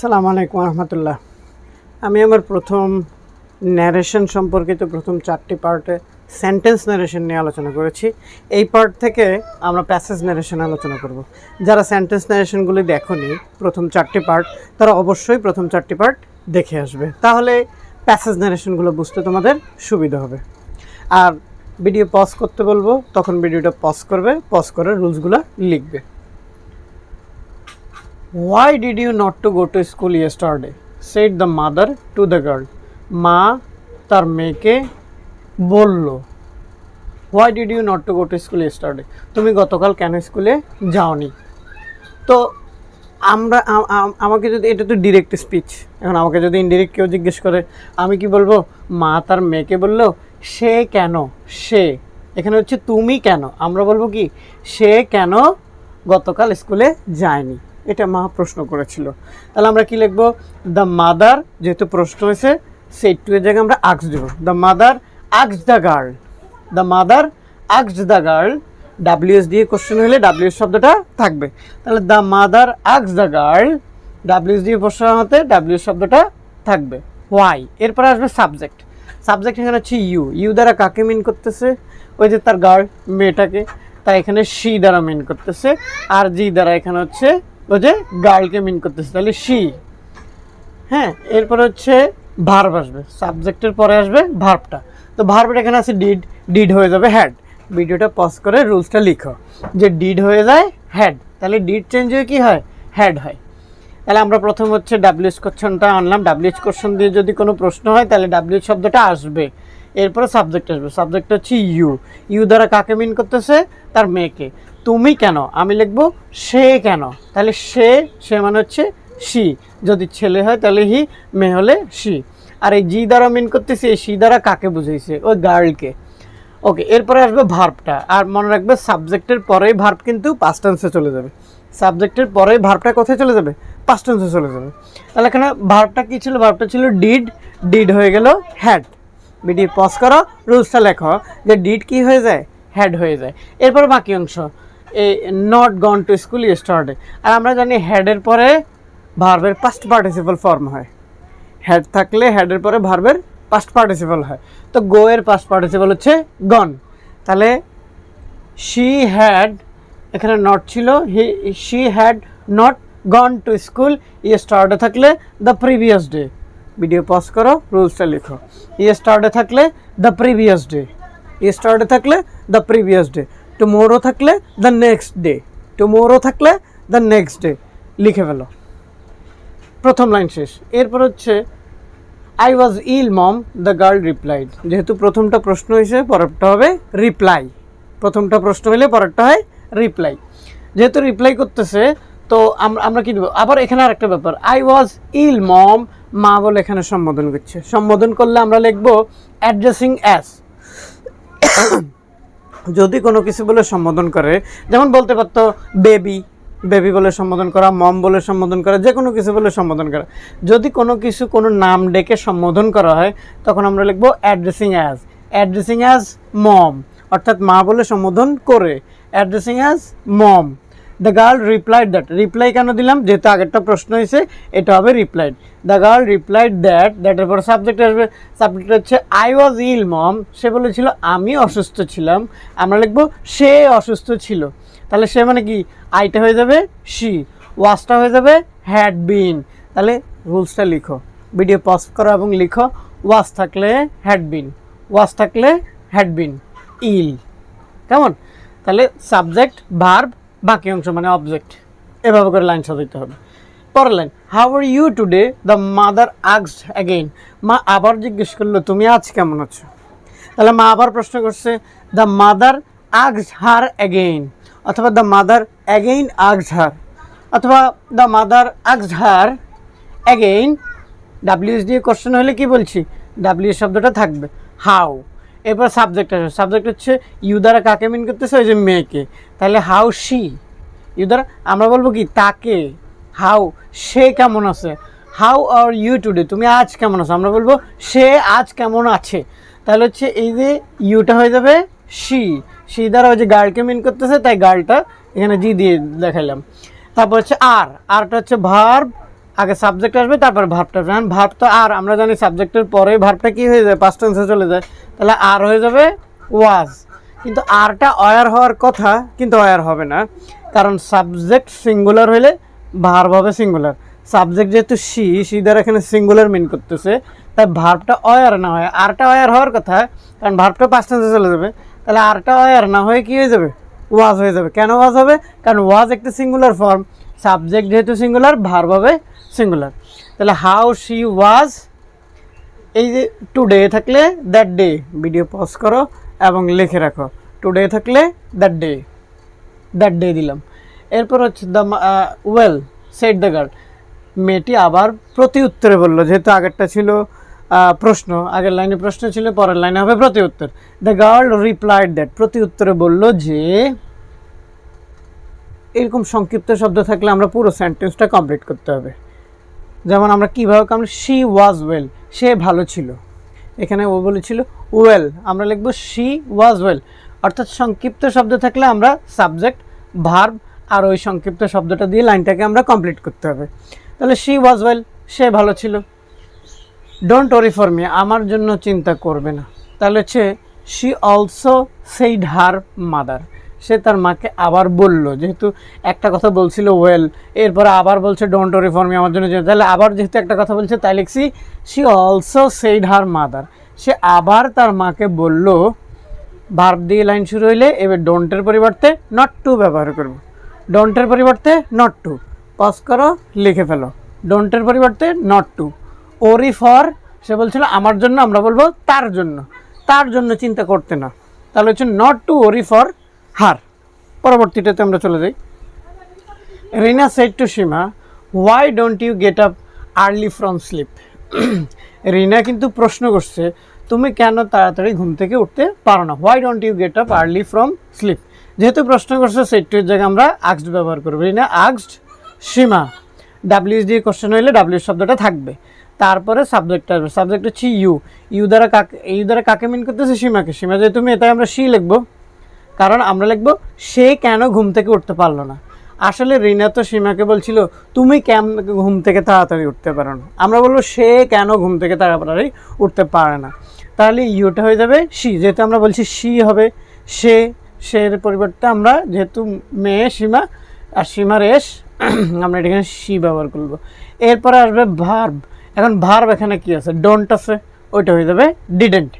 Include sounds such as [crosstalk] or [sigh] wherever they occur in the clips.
আসসালামু আলাইকুম রহমতুল্লাহ। আমি আমার প্রথম ন্যারেশন সম্পর্কিত প্রথম চারটি পার্টে সেন্টেন্স ন্যারেশন নিয়ে আলোচনা করেছি। এই পার্ট থেকে আমরা প্যাসেজ ন্যারেশন আলোচনা করব। যারা সেন্টেন্স ন্যারেশনগুলি দেখনি, প্রথম চারটি পার্ট তারা অবশ্যই প্রথম চারটি পার্ট দেখে আসবে। তাহলে প্যাসেজ ন্যারেশনগুলো বুঝতে তোমাদের সুবিধা হবে। আর ভিডিও পজ করতে বলব, তখন ভিডিওটা পজ করবে পজ করে রুলসগুলো লিখবে। Why did you not to go to school yesterday? said the mother to the girl. মা তার মেয়েকে বলল why did you not to go to school yesterday? তুমি গতকাল কেন স্কুলে যাওনি তো আমরা আমাকে যদি, এটা তো ডিরেক্ট স্পিচ এখন আমাকে যদি ইনডিরেক্ট কেউ জিজ্ঞেস করে, আমি কি বলব মা তার মেয়েকে বলল, সে কেন সে, এখানে হচ্ছে তুমি কেন আমরা বলব কি, সে কেন গতকাল স্কুলে যায়নি এটা মা প্রশ্ন করেছিল। তাহলে আমরা কি লিখব? দ্য মাদার যেহেতু প্রশ্ন হয়েছে, সেই টু এর জায়গায় আমরা আক্স দেবো। The mother asks the girl the mother asks the girl WH দিয়ে কোশ্চেন হলে ডাব্লিউএস শব্দটা থাকবে। তাহলে the mother asks the girl WH দিয়ে প্রশ্ন হতে ডাব্লিউএস শব্দটা থাকবে। হোয়াই এরপরে আসবে সাবজেক্ট সাবজেক্ট এখানে হচ্ছে ইউ ইউ দ্বারা কাকে মিন করতেছে? ওই যে তার গার্ল মেয়েটাকে। তাই এখানে শি দ্বারা মিন করতেছে। আর জি দ্বারা এখানে হচ্ছে যে গার্লকে মিন করতেছে, তাহলে শি হ্যাঁ এরপর হচ্ছে ভার্ব আসবে সাবজেক্টের পরে আসবে ভার্বটা তো ভার্বটা এখানে আছে ডিড ডিড হয়ে যাবে হ্যাড ভিডিওটা পজ করে রুলসটা লিখো, যে ডিড হয়ে যায় হ্যাড তাহলে ডিড চেঞ্জ হয়ে কী হয়? হ্যাড হয়। তাহলে আমরা প্রথম হচ্ছে ডাব্লিউএস কোশ্চেনটা আনলাম। ডাব্লিউএস কোশ্চেন দিয়ে যদি কোনো প্রশ্ন হয়, তাহলে ডাব্লিউএস শব্দটা আসবে। এরপরে সাবজেক্ট আসবে। সাবজেক্ট হচ্ছে ইউ ইউ দ্বারা কাকে মিন করতেছে? তার মেয়েকে। তুমি কেন? আমি লিখব সে কেন? তাহলে সে সে মানে হচ্ছে সি। যদি ছেলে হয় তাহলে হি, মেয়ে হলে সি। আর এই জি দ্বারা মিন করতেছে, এই সি দ্বারা কাকে বুঝাইছে? ওই গার্লকে ওকে এরপরে আসবে ভার্বটা আর মনে রাখবে সাবজেক্টের পরেই ভার্ব কিন্তু পাস্ট টেন্সে চলে যাবে। সাবজেক্টের পরেই ভার্বটা কোথায় চলে যাবে? পাস্ট টেন্সে চলে যাবে। তাহলে এখানে ভার্বটা কী ছিল? ভার্বটা ছিল ডিড ডিড হয়ে গেল হ্যাড বিডি পজ করো রুলসটা লেখো যে ডিড কি হয়ে যায়? হ্যাড হয়ে যায়। এরপর বাকি অংশ। এই নট গন টু স্কুল স্টার্টে আর আমরা জানি হেডের পরে ভার্বের পাস্ট পার্টিসিপাল ফর্ম হয়। হেড থাকলে হেডের পরে ভার্বের পাস্ট পার্টিসিপাল হয়। তো গো এর পাস্ট পার্টিসিপাল হচ্ছে গন তাহলে শি হ্যাড এখানে নট ছিল he she had not gone to school yesterday থাকলে the previous day video pause করো রুলসটা লিখো। ইয়ে স্টার্টে থাকলে the previous day yesterday থাকলে দ্য প্রিভিয়াস ডে টুমোরো থাকলে দ্য নেক্সট ডে টুমোরো থাকলে দ্য নেক্সট ডে লিখে ফেলো। প্রথম লাইন শেষ। এরপর হচ্ছে I was ill mom the girl replied যেহেতু প্রথমটা প্রশ্ন হিসেবে পরেরটা হবে রিপ্লাই প্রথমটা প্রশ্ন হলে পরেরটা হয় রিপ্লাই যেহেতু রিপ্লাই করতেছে, তো আমরা আমরা কি আবার এখানে আর একটা ব্যাপার। আই ওয়াজ ইল মম মা বলে এখানে সম্বোধন করছে। সম্বোধন করলে আমরা লিখব অ্যাড্রেসিং অ্যাস যদি কোনো কিছু বলে সম্বোধন করে, যেমন বলতে পারতো বেবি বেবি বলে সম্বোধন করা মম বলে সম্বোধন করা, যে কোনো কিছু বলে সম্বোধন করা। যদি কোনো কিছু কোনো নাম ডেকে সম্বোধন করা হয়, তখন আমরা লিখব addressing as addressing as mom অর্থাৎ মা বলে সম্বোধন করে। Addressing as mom the girl replied that reply কেন দিলাম? যেহেতু আগেরটা প্রশ্ন হয়েছে, এটা হবে replied the girl replied that দ্যাটের পর সাবজেক্ট আসবে সাবজেক্ট হচ্ছে আই ওয়াজ ইল মম সে বলেছিল, আমি অসুস্থ ছিলাম। আমরা লিখব, সে অসুস্থ ছিল। তাহলে সে মানে কি? আইটা হয়ে যাবে শি ওয়াশটা হয়ে যাবে হ্যাড বিন তাহলে রুলসটা লিখো। ভিডিও পজ করো এবং লিখো ওয়াশ থাকলে হ্যাড বিন ওয়াশ থাকলে হ্যাড বিন ইল কেমন? তাহলে সাবজেক্ট ভার্ব বাকি অংশ মানে অবজেক্ট এভাবে করে লাইন সাজাইতে হবে। পরের line how are you today the mother asks again মা আবার জিজ্ঞেস করল, তুমি আজ কেমন আছো? তাহলে মা আবার প্রশ্ন করছে the mother asks her again অথবা the mother again asks her অথবা the mother asks her again WH দিয়ে কোশ্চেন হলে কি বলছি? ডাব্লিউ শব্দটা থাকবে হাউ এরপর সাবজেক্ট আসবে সাবজেক্ট হচ্ছে, ইউ দ্বারা কাকে মিন করতেছে? ওই যে মেয়েকে। তাহলে হাউ শি ইউ দ্বারা আমরা বলব কি, তাকে। হাউ সে কেমন আছে? হাউ আর ইউ টুডে তুমি আজ কেমন আছো? আমরা বলব, সে আজ কেমন আছে? তাহলে হচ্ছে এই যে ইউটা হয়ে যাবে শি শি দ্বারা ওই যে গার্লকে মিন করতেছে, তাই গার্লটা এখানে জি দিয়ে দেখালাম তারপর হচ্ছে আর। আরটা হচ্ছে ভার্ব আগে সাবজেক্ট আসবে, তারপর ভার্বটা আসবে। ভার্ব তো আর, আমরা জানি সাবজেক্টের পরে ভার্বটা কি হয়ে যায়? পাস্ট টেন্সে চলে যায়। তাহলে আর হয়ে যাবে ওয়াজ কিন্তু আরটা অয়ার হওয়ার কথা, কিন্তু অয়ার হবে না। কারণ সাবজেক্ট সিঙ্গুলার হলে ভার্ব হবে সিঙ্গুলার সাবজেক্ট যেহেতু সি সি দ্বারা এখানে সিঙ্গুলার মিন করতেছে, তাই ভার্বটা অয়ার না হয়। আরটা অয়ার হওয়ার কথা, কারণ ভার্বটা পাস্ট টেন্সে চলে যাবে। তাহলে আরটা অয়ার না হয়ে কি হয়ে যাবে? ওয়াজ হয়ে যাবে। কেন ওয়াজ হবে? কারণ ওয়াজ একটা সিঙ্গুলার ফর্ম সাবজেক্ট যেহেতু সিঙ্গুলার ভার্ব হবে সিঙ্গুলার। তাহলে হাউ শি ওয়াজ, এই যে টুডে থাকলে দ্যাট ডে, ভিডিও পজ করো এবং লিখে রাখো। টুডে থাকলে দ্যাট ডে দ্যাট ডে দিলাম। এরপর হচ্ছে the well, said the girl মেয়েটি আবার প্রতি উত্তরে বলল, যেহেতু আগেরটা ছিল প্রশ্ন, আগের লাইনে প্রশ্ন ছিল, পরের লাইনে হবে প্রতি উত্তর দ্য গার্ল রিপ্লাইড দ্যাট প্রতি উত্তরে বলল যে এরকম সংক্ষিপ্ত শব্দ থাকলে আমরা পুরো সেন্টেন্সটা কমপ্লিট করতে হবে। যেমন আমরা কীভাবে কারণ শি ওয়াজ ওয়েল সে ভালো ছিল। এখানে ও বলেছিল ওয়েল আমরা লিখব শি ওয়াজ ওয়েল অর্থাৎ সংক্ষিপ্ত শব্দ থাকলে আমরা সাবজেক্ট ভার্ব আর ওই সংক্ষিপ্ত শব্দটা দিয়ে লাইনটাকে আমরা কমপ্লিট করতে হবে। তাহলে শি ওয়াজ ওয়েল সে ভালো ছিল। ডোন্ট ওরি ফর মি আমার জন্য চিন্তা করবে না। তাহলে হচ্ছে she also said her mother সে তার মাকে আবার বলল, যেহেতু একটা কথা বলছিল ওয়েল, এরপরে আবার বলছে ডোন্ট ওরি ফর মি আমার জন্য তাহলে আবার যেহেতু একটা কথা বলছে, তাই লিখছি she also said her mother সে আবার তার মাকে বলল, ভার্ব দিয়ে লাইন শুরু হইলে, এবার ডোন্টের পরিবর্তে নট টু ব্যবহার করব। ডোন্টের পরিবর্তে নট টু পজ করো, লিখে ফেলো। ডোন্টের পরিবর্তে নট টু ওরি ফর সে বলছিল, আমার জন্য, আমরা বলব তার জন্য। তার জন্য চিন্তা করতে না। তাহলে হচ্ছে not to worry for her. পরবর্তীটাতে আমরা চলে যাই। Rina said to Seema why don't you get up early from sleep Rina কিন্তু প্রশ্ন করছে, তুমি কেন তাড়াতাড়ি ঘুম থেকে উঠতে পারো না? Why don't you get up early from sleep যেহেতু প্রশ্ন করছে সেট টু এর জায়গায় আমরা আক্সড ব্যবহার করব। রিনা আক্সড সীমা ডাব্লিউএস দিয়ে কোশ্চেন হইলে ডাব্লিউ শব্দটা থাকবে। তারপরে সাবজেক্ট আসবে। সাবজেক্ট হচ্ছে ইউ ইউ দ্বারা কাকে ইউ দ্বারা কাকে মিন করতেছে? সীমাকে সীমা যেহেতু মেয়ে তাই আমরা সি লিখব। কারণ আমরা লিখব, সে কেন ঘুম থেকে উঠতে পারল না? আসলে রিনা তো সীমাকে বলছিল, তুমি কেন ঘুম থেকে তাড়াতাড়ি উঠতে পারো না? আমরা বলব, সে কেন ঘুম থেকে তাড়াতাড়ি উঠতে পারে না? তাহলে ইউটা হয়ে যাবে সি। যেহেতু আমরা বলছি সি হবে, সে, সের পরিবর্তে আমরা যেহেতু মেয়ে সীমা, আর সীমার এস, [clears throat] আমরা এখানে সি ব্যবহার করব। এরপরে আসবে ভার্ব। এখন ভার্ব এখানে কি আছে? ডোন্ট আছে, ওইটা হয়ে যাবে ডিডেন্ট।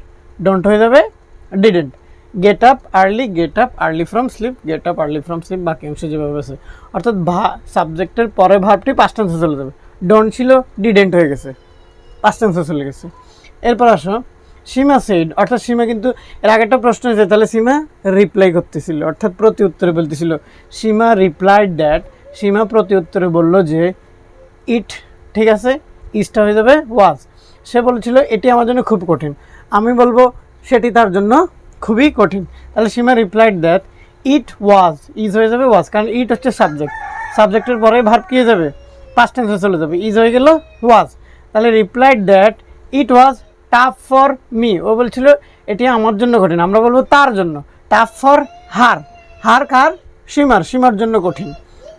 ডোন্ট হয়ে যাবে didn't. Get up early get up early from sleep get up early from sleep বাকি অংশ যেভাবে আছে। অর্থাৎ ভা সাবজেক্টের পরে ভাবটি পাস্ট টেন্সে চলে যাবে। ডন ছিল ডিডেন্ট হয়ে গেছে। পাস্ট টেন্সে চলে গেছে। এরপর আসো, সীমা সেইড অর্থাৎ সীমা কিন্তু এর আগে একটা প্রশ্ন হয়েছে তাহলে সীমা রিপ্লাই করতেছিল, অর্থাৎ প্রতি উত্তরে বলতেছিল। সীমা রিপ্লাই দ্যাট সীমা প্রতি উত্তরে বলল যে ইট ঠিক আছে? ইস্টা হয়ে যাবে ওয়াজ সে বলেছিল, এটি আমার জন্য খুব কঠিন। আমি বলব, সেটি তার জন্য খুবই কঠিন। তাহলে Seema replied that it was is হয়ে যাবে ওয়াজ কারণ ইট হচ্ছে সাবজেক্ট সাবজেক্টের পরে ভার্ব কি হয়ে যাবে? পাস্ট টেন্সে চলে যাবে। ইজ হয়ে গেল ওয়াজ তাহলে replied that it was tough for me ও বলছিল, এটি আমার জন্য কঠিন। আমরা বলব তার জন্য। টাফ ফর হার হার কার? সীমার। সীমার জন্য কঠিন।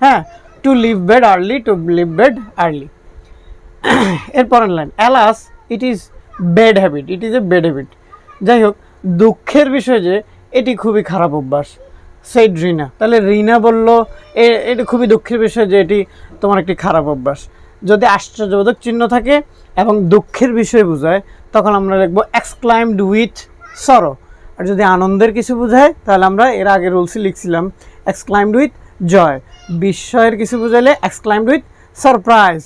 হ্যাঁ to leave bed early to leave bed early এরপরের line alas it is bad habit it is a bad habit যাই হোক দুঃখের বিষয় যে, এটি খুবই খারাপ অভ্যাস। সেইড রিনা। তাহলে রিনা বলল এটি খুবই দুঃখের বিষয় যে, এটি তোমার একটি খারাপ অভ্যাস। যদি আশ্চর্যবোধক চিহ্ন থাকে এবং দুঃখের বিষয় বোঝায়, তখন আমরা লিখব এক্সক্লাইমড উইথ সরো আর যদি আনন্দের কিছু বোঝায়, তাহলে আমরা এর আগে রুলসই লিখছিলাম এক্সক্লাইমড উইথ জয় বিস্ময়ের কিছু বোঝাইলে এক্সক্লাইমড উইথ সারপ্রাইজ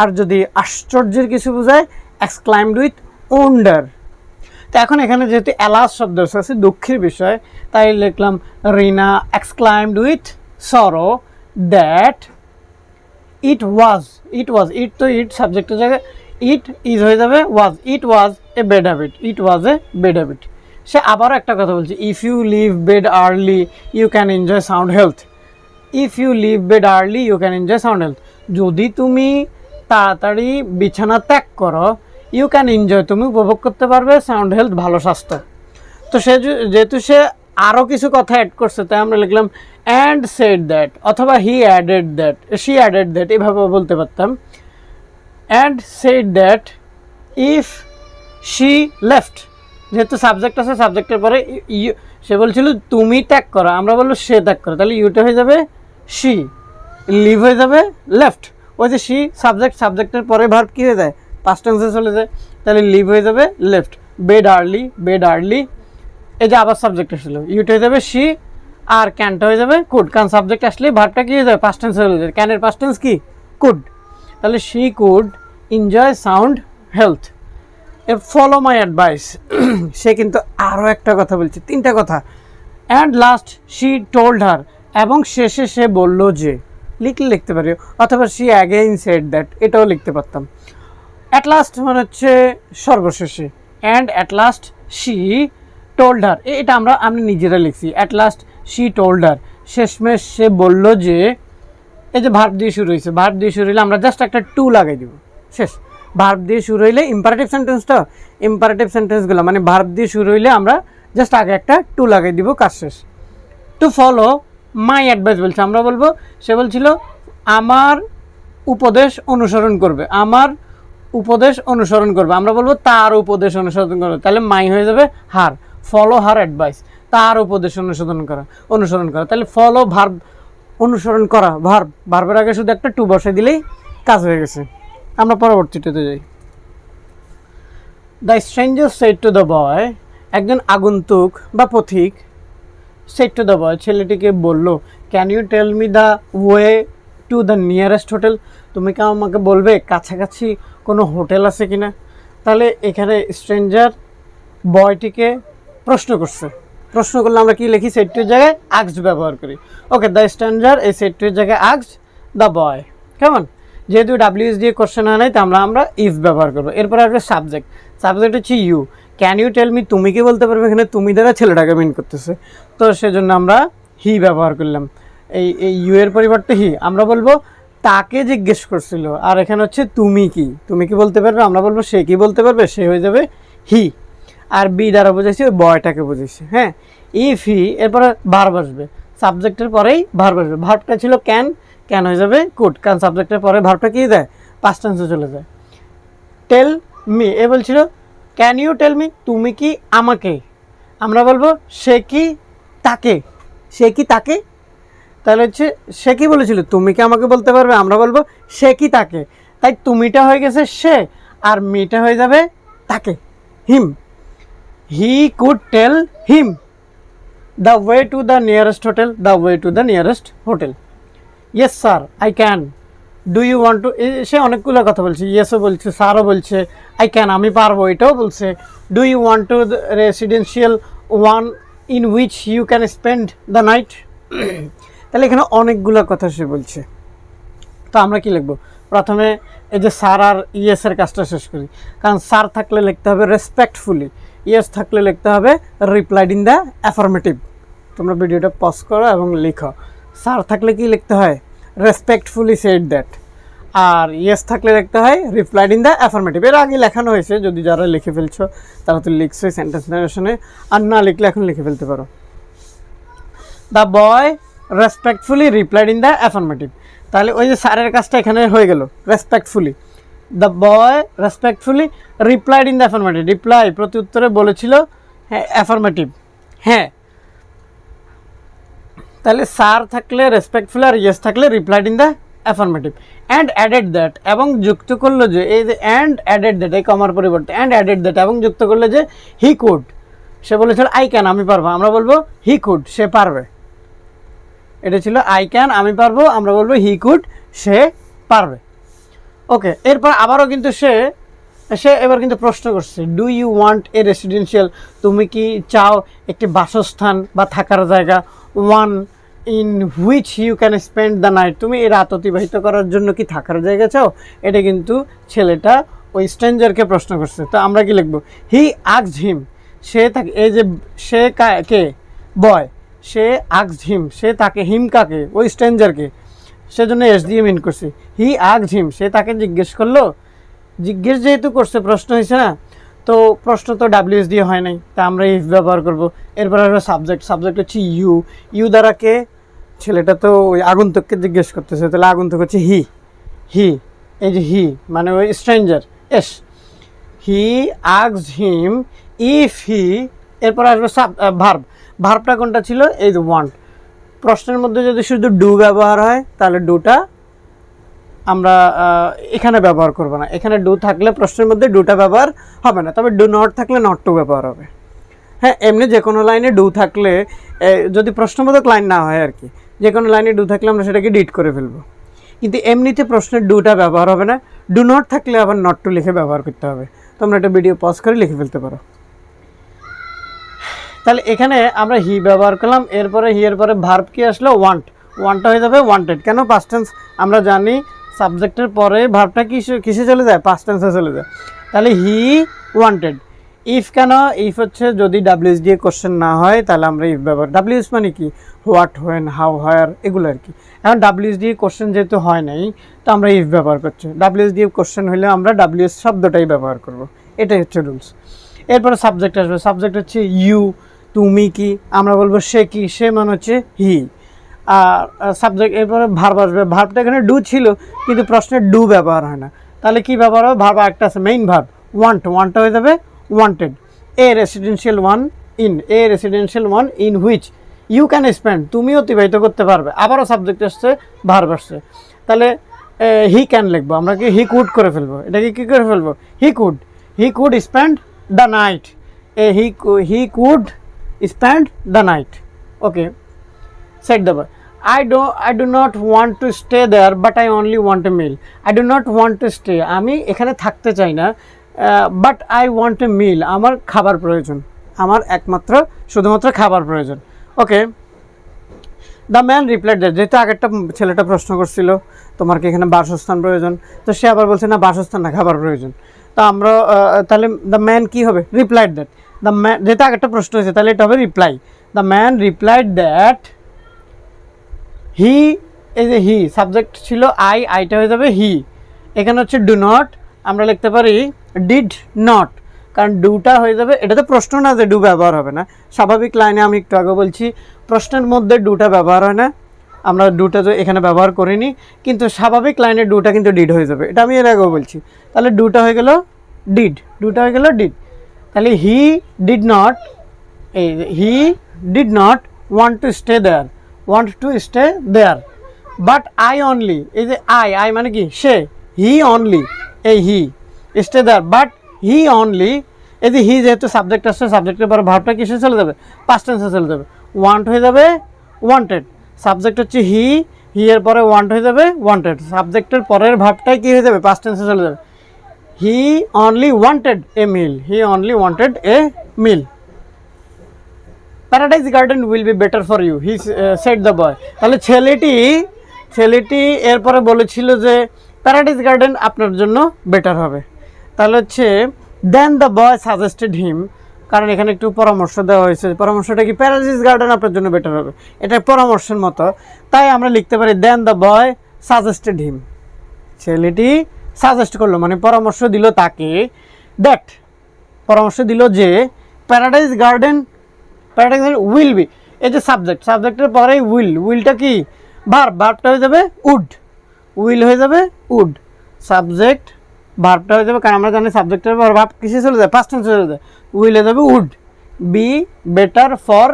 আর যদি আশ্চর্যের কিছু বোঝায় এক্সক্লাইমড উইথ ওন্ডার তো এখন এখানে যেহেতু অ্যালাস শব্দ আছে দুঃখের বিষয়, তাই লিখলাম Rina exclaimed with sorrow that it was it was it তো ইট সাবজেক্টের জায়গায় ইট ইজ হয়ে যাবে was it was a bad habit it was a bad habit সে আবারও একটা কথা বলছে if you leave bed early you can enjoy sound health if you leave bed early you can enjoy sound health যদি তুমি তাড়াতাড়ি বিছানা ত্যাগ করো ইউ ক্যান এনজয় তুমি উপভোগ করতে পারবে সাউন্ড হেলথ ভালো স্বাস্থ্য। তো সে যেহেতু সে আরও কিছু কথা অ্যাড করছে, তাই আমরা লিখলাম অ্যান্ড সেড দ্যাট অথবা he added that she added that এভাবে বলতে পারতাম। And said that if she left যেহেতু সাবজেক্ট আছে সাবজেক্টের পরে ইউ সে বলছিল, তুমি ত্যাগ করো। আমরা বলল, সে ত্যাগ করো। তাহলে ইউটা হয়ে যাবে শি লিভ হয়ে যাবে লেফট ওই যে শি সাবজেক্ট সাবজেক্টের পরে ভার্ব কী হয়ে যায়? পাস্ট টেন্সে চলে যায়, তাহলে লিভ হয়ে যাবে left bed early bed early এই যে আবার সাবজেক্ট আসলো ইউট হয়ে যাবে শি আর ক্যানটা হয়ে যাবে কুড কারণ সাবজেক্ট আসলে ভার্বটা কি হয়ে যাবে? পাস্ট টেন্সে হয়ে যাবে। ক্যানের পাস্ট টেন্স কি? কুড তাহলে she could enjoy sound health a follow my advice সে কিন্তু আরও একটা কথা বলছে, তিনটা কথা। And last she told her এবং শেষে সে বলল যে, লিখলে লিখতে পারি অথবা শি অ্যাগেইন সেড দ্যাট এটাও লিখতে পারতাম। অ্যাট লাস্ট মানে হচ্ছে সর্বশেষে। And at last she told her এটা আমরা আমি নিজেরা লিখছি। অ্যাট লাস্ট শি টোল্ডার শেষমেশ সে বলল যে, এই যে ভার্ব দিয়ে শুরু হয়েছে। ভার্ব দিয়ে শুরু হইলে আমরা জাস্ট একটা টু লাগাই দিব। শেষ। ভার্ব দিয়ে শুরু হইলে ইম্পারেটিভ সেন্টেন্স তো? ইম্পারেটিভ সেন্টেন্সগুলো মানে ভার্ব দিয়ে শুরু হইলে আমরা জাস্ট আগে একটা টু লাগাই দিব, কাজ শেষ। টু ফলো মাই অ্যাডভাইস বলছে। আমরা বলব, সে বলছিল, আমার উপদেশ অনুসরণ করবে। আমার উপদেশ অনুসরণ করবে। আমরা বলব তার উপদেশ অনুসরণ করবে তাহলে মাই হয়ে যাবে হার। ফলো হার অ্যাডভাইস তার উপদেশ অনুসরণ করা অনুসরণ করা। তাহলে ফলো ভার্ব অনুসরণ করা ভার্ব ভার্বের আগে শুধু একটা টু বসে দিলেই কাজ হয়ে গেছে। আমরা পরবর্তীটাতে যাই। The stranger said to the boy একজন আগন্তুক বা পথিক সেট টু দ্য বয় ছেলেটিকে বলল can you tell me the way to the nearest hotel তুমি কি আমাকে বলবে কাছাকাছি কোনো হোটেল আছে কি না তাহলে এখানে স্ট্রেঞ্জার বয়টিকে প্রশ্ন করছে। প্রশ্ন করলে আমরা কি লিখি? সেটটির জায়গায় আক্সড ব্যবহার করি। ওকে দ্য স্ট্রেঞ্জার এই সেটটির জায়গায় আক্সড দ্য বয় কেমন? যেহেতু ডাব্লিউএস দিয়ে কোশ্চেন হয় নাই, তো আমরা আমরা ইফ ব্যবহার করব। এরপর আসবে সাবজেক্ট সাবজেক্ট হচ্ছে you can you tell me তুমি কি বলতে পারবে এখানে? তুমি দ্বারা ছেলেটাকে মিন করতেছে। তো সেজন্য আমরা হি ব্যবহার করলাম। এই এই ইউ এর পরিবর্তে হি আমরা বলব তাকে জিজ্ঞেস করছিল, আর এখানে হচ্ছে তুমি কি? তুমি কি বলতে পারবে? আমরা বলব সে কি বলতে পারবে? সে হয়ে যাবে হি আর বি দ্বারা বোঝাইছি ওই বয়টাকে বুঝেছি হ্যাঁ? ইফ হি এরপরে ভার্ব আসবে। সাবজেক্টের পরেই ভার্ব আসবে। ভার্বটা ছিল ক্যান ক্যান হয়ে যাবে কুড কারণ সাবজেক্টের পরে ভার্বটা কি দেয়? পাস্ট টেন্সে চলে যায়। টেল মি এ বলছিল ক্যান ইউ টেল মি তুমি কি আমাকে? আমরা বলব সে কি তাকে? সে কি তাকে? তাহলে হচ্ছে সে কি বলেছিল? তুমি কি আমাকে বলতে পারবে? আমরা বলব, সে কি তাকে? তাই তুমিটা হয়ে গেছে সে আর মিটা হয়ে যাবে তাকে। Him. He could tell him the way to the nearest hotel the way to the nearest hotel yes sir I can do you want to সে অনেকগুলো কথা বলছে। ইয়েসও বলছে স্যারও বলছে আই ক্যান আমি পারব, এটাও বলছে। Do you want to residential one in which you can spend the night তাহলে এখানে অনেকগুলো কথা সে বলছে। তো আমরা কি লিখব? প্রথমে এই যে স্যার আর ইয়েসের কাজটা শেষ করি। কারণ স্যার থাকলে লিখতে হবে রেসপেক্টফুলি ইয়েস থাকলে লিখতে হবে রিপ্লাইড ইন দ্য অ্যাফার্মেটিভ তোমরা ভিডিওটা পজ করো এবং লিখো। স্যার থাকলে কি লিখতে হয়? রেসপেক্টফুলি সেড দ্যাট আর ইয়েস থাকলে লিখতে হয় রিপ্লাইড ইন দ্য অ্যাফার্মেটিভ এর আগে লেখানো হয়েছে, যদি যারা লিখে ফেলছো, তারা তো লিখছো সেন্টেন্স নারেশনে আর না লিখলে এখন লিখে ফেলতে পারো। The boy respectfully replied in the affirmative তাহলে ওই যে স্যারের কাজটা এখানে হয়ে গেল respectfully the boy respectfully replied in the affirmative reply প্রতি উত্তরে বলেছিল হ্যাঁ অ্যাফার্মেটিভ হ্যাঁ। তাহলে স্যার থাকলে রেসপেক্টফুল আর ইয়েস থাকলে replied in the affirmative and added that এবং যুক্ত করল যে, এই যে অ্যান্ড অ্যাডেড দ্যাট এই কমার পরিবর্তে অ্যান্ড অ্যাডেড দ্যাট এবং যুক্ত করল যে হি কুড সে বলেছিল আই ক্যান আমি পারব। আমরা বলব হি কুড সে পারবে। এটা ছিল আই ক্যান আমি পারব, আমরা বলব হি কুড সে পারবে। ওকে এরপর আবারও কিন্তু সে সে এবার কিন্তু প্রশ্ন করছে do you want a residential তুমি কি চাও একটি বাসস্থান বা থাকার জায়গা? One in which you can spend the night তুমি এই রাত অতিবাহিত করার জন্য কি থাকার জায়গা চাও? এটা কিন্তু ছেলেটা ওই স্ট্রেঞ্জারকে প্রশ্ন করছে। তো আমরা কি লিখব? হি আক্স হিম সে তাকে, এই যে সে কে বয় সে আক্স হিম সে তাকে হিম কাকে ওই স্ট্রেঞ্জারকে, সেজন্য এস দিয়ে মিন করছে। হি আক্স হিম সে তাকে জিজ্ঞেস করল, জিজ্ঞেস যেহেতু করছে, প্রশ্ন হয়েছে না, তো প্রশ্ন তো ডাব্লিউএস দিয়ে হয় নাই, তা আমরা ইফ ব্যবহার করব। এরপর আসবে সাবজেক্ট সাবজেক্ট হচ্ছে ইউ ইউ দ্বারা কে? ছেলেটা তো ওই আগন্তুককে জিজ্ঞেস করতেছে, তাহলে আগন্তুক হচ্ছে হি। হি, এই যে হি মানে ওই স্ট্রেঞ্জার, এস। হি আক্সড হিম ইফ হি এরপর আসবে সাব ভার্ব ভার্বটা কোনটা ছিল এই যে ওয়ান্ট প্রশ্নের মধ্যে যদি শুধু ডু ব্যবহার হয়, তাহলে ডুটা আমরা এখানে ব্যবহার করব না। এখানে ডু থাকলে প্রশ্নের মধ্যে ডুটা ব্যবহার হবে না। তবে ডু নট থাকলে নট টু ব্যবহার হবে। হ্যাঁ এমনি যে কোনো লাইনে ডু থাকলে যদি প্রশ্নবোধক লাইন না হয় আর কি, যে কোনো লাইনে ডু থাকলে আমরা সেটাকে ডিট করে ফেলব। কিন্তু এমনিতে প্রশ্নের ডুটা ব্যবহার হবে না। ডু নট থাকলে আবার নট টু লিখে ব্যবহার করতে হবে। তোমরা একটা ভিডিও পজ করে লিখে ফেলতে পারো। তাহলে এখানে আমরা হি ব্যবহার করলাম, এরপরে হি এর পরে ভার্ব কি আসলো? ওয়ান্ট ওয়ানটা হয়ে যাবে ওয়ান্টেড কেন? পাস্ট টেন্স আমরা জানি সাবজেক্টের পরে ভার্বটা কিসে কিসে চলে যায়? পাস্ট টেন্সে চলে যায়। তাহলে হি ওয়ান্টেড ইফ কেন? ইফ হচ্ছে যদি ডাব্লিউএস দিয়ে কোশ্চেন না হয়, তাহলে আমরা ইফ ব্যবহার ডাব্লিউএস মানে কি? হোয়াট হোয়েন হাউ হায়ার এগুলো আর কি। এখন ডাব্লিউএস দিয়ে কোশ্চেন যেহেতু হয় নাই, তো আমরা ইফ ব্যবহার করছি। ডাব্লিউএস দিয়ে কোশ্চেন হলে আমরা ডাব্লিউএস শব্দটাই ব্যবহার করব। এটাই হচ্ছে রুলস এরপরে সাবজেক্ট আসবে। সাবজেক্ট হচ্ছে ইউ তুমি কি? আমরা বলব সে কি? সে মানে হচ্ছে হি। আর সাবজেক্ট এরপরে ভার্ব আসবে। ভার্বটা এখানে ডু ছিল, কিন্তু প্রশ্নে ডু ব্যবহার হয় না। তাহলে কি ব্যবহার হবে? ভার্ব একটা আছে মেইন ভার্ব ওয়ান্ট ওয়ান্টটা হয়ে যাবে wanted a residential one in a residential one in which you can spend তুমি অতিবাহিত করতে পারবে। আবারও সাবজেক্ট আসছে ভার্ব আসছে। তাহলে হি ক্যান লিখব। আমরা কি হি কুড করে ফেলব? এটাকে কী করে ফেলব? He could he could spend the night a he he could spend the night. Okay. Said the boy i do i do not want to stay there, but i only want a meal. I do not want to stay. আমি এখানে থাকতে চাই না but I want a meal আমার খাবার প্রয়োজন। আমার একমাত্র, শুধুমাত্র খাবার প্রয়োজন। Okay the man replied that যেহেতু আগেরটা ছেলেটা প্রশ্ন করছিল, তোমার কি এখানে বাসস্থান প্রয়োজন? তো সে আবার বলছে, না, বাসস্থান না, খাবার প্রয়োজন। তো আমরা তাহলে দ্য ম্যান কি হবে? রিপ্লাইড দ্যাট দ্য ম্যান যেহেতু আগেরটা প্রশ্ন হয়েছে, তাহলে এটা হবে reply the man replied that he এই যে হি সাবজেক্ট ছিল আই আইটা হয়ে যাবে হি এখানে হচ্ছে ডু নট আমরা লিখতে পারি ডিড নট কারণ ডুটা হয়ে যাবে, এটা তো প্রশ্ন না যে ডু ব্যবহার হবে না। স্বাভাবিক লাইনে আমি একটু আগে বলছি, প্রশ্নের মধ্যে ডুটা ব্যবহার হয় না। আমরা ডুটা তো এখানে ব্যবহার করিনি, কিন্তু স্বাভাবিক লাইনে ডুটা কিন্তু ডিড হয়ে যাবে। এটা আমি এর আগেও বলছি। তাহলে ডুটা হয়ে গেল ডিড ডুটা হয়ে গেল ডিড তাহলে he did not he did not want to stay there want to stay there but I only এই যে আই আই মানে কি? সে হি অনলি এই he stay there but he only এই যে হি যেহেতু সাবজেক্ট আসছে সাবজেক্টের পরে ভাবটা কিসে চলে যাবে? পাস্ট টেন্সে চলে যাবে। ওয়ান্ট হয়ে যাবে ওয়ান্টেড সাবজেক্ট হচ্ছে হি হি এর পরে ওয়ান্ট হয়ে যাবে ওয়ান্টেড সাবজেক্টের পরের ভাবটাই কি হয়ে যাবে? পাস্ট টেন্সে চলে যাবে। He only wanted a meal he only wanted a meal paradise garden will be better for you he said the boy তাহলে ছেলেটি ছেলেটি এরপরে বলেছিল যে প্যারাডাইজ গার্ডেন আপনার জন্য বেটার হবে। তাহলে হচ্ছে দেন দ্য বয় সাজেস্টেড হিম কারণ এখানে একটু পরামর্শ দেওয়া হয়েছে। পরামর্শটা কি প্যারাডাইজ গার্ডেন আপনার জন্য বেটার হবে। এটা পরামর্শের মতো। তাই আমরা লিখতে পারি দেন দ্য বয় সাজেস্টেড হিম ছেলেটি সাজেস্ট করল মানে পরামর্শ দিল তাকে। দ্যাট পরামর্শ দিল যে paradise garden paradise will be এই যে সাবজেক্ট সাবজেক্টের পরেই উইল উইলটা কি? ভার্ব ভার্বটা হয়ে যাবে উড উইল হয়ে যাবে উড সাবজেক্ট ভার্বটা হয়ে যাবে, কারণ আমরা জানি সাবজেক্টের পর ভার্ব কিসে চলে যায়? পাঁচ টেন্সে চলে যায়। উইল হয়ে যাবে would be better for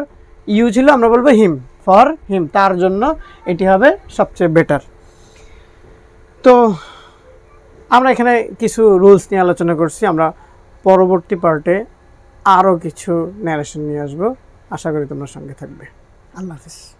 you ছিল, আমরা বলব হিম ফর হিম তার জন্য এটি হবে সবচেয়ে বেটার তো আমরা এখানে কিছু রুলস নিয়ে আলোচনা করছি, আমরা পরবর্তী পার্টে আরও কিছু ন্যারেশন নিয়ে আসব। আশা করি তোমরা সঙ্গে থাকবে। আল্লাহ হাফিজ।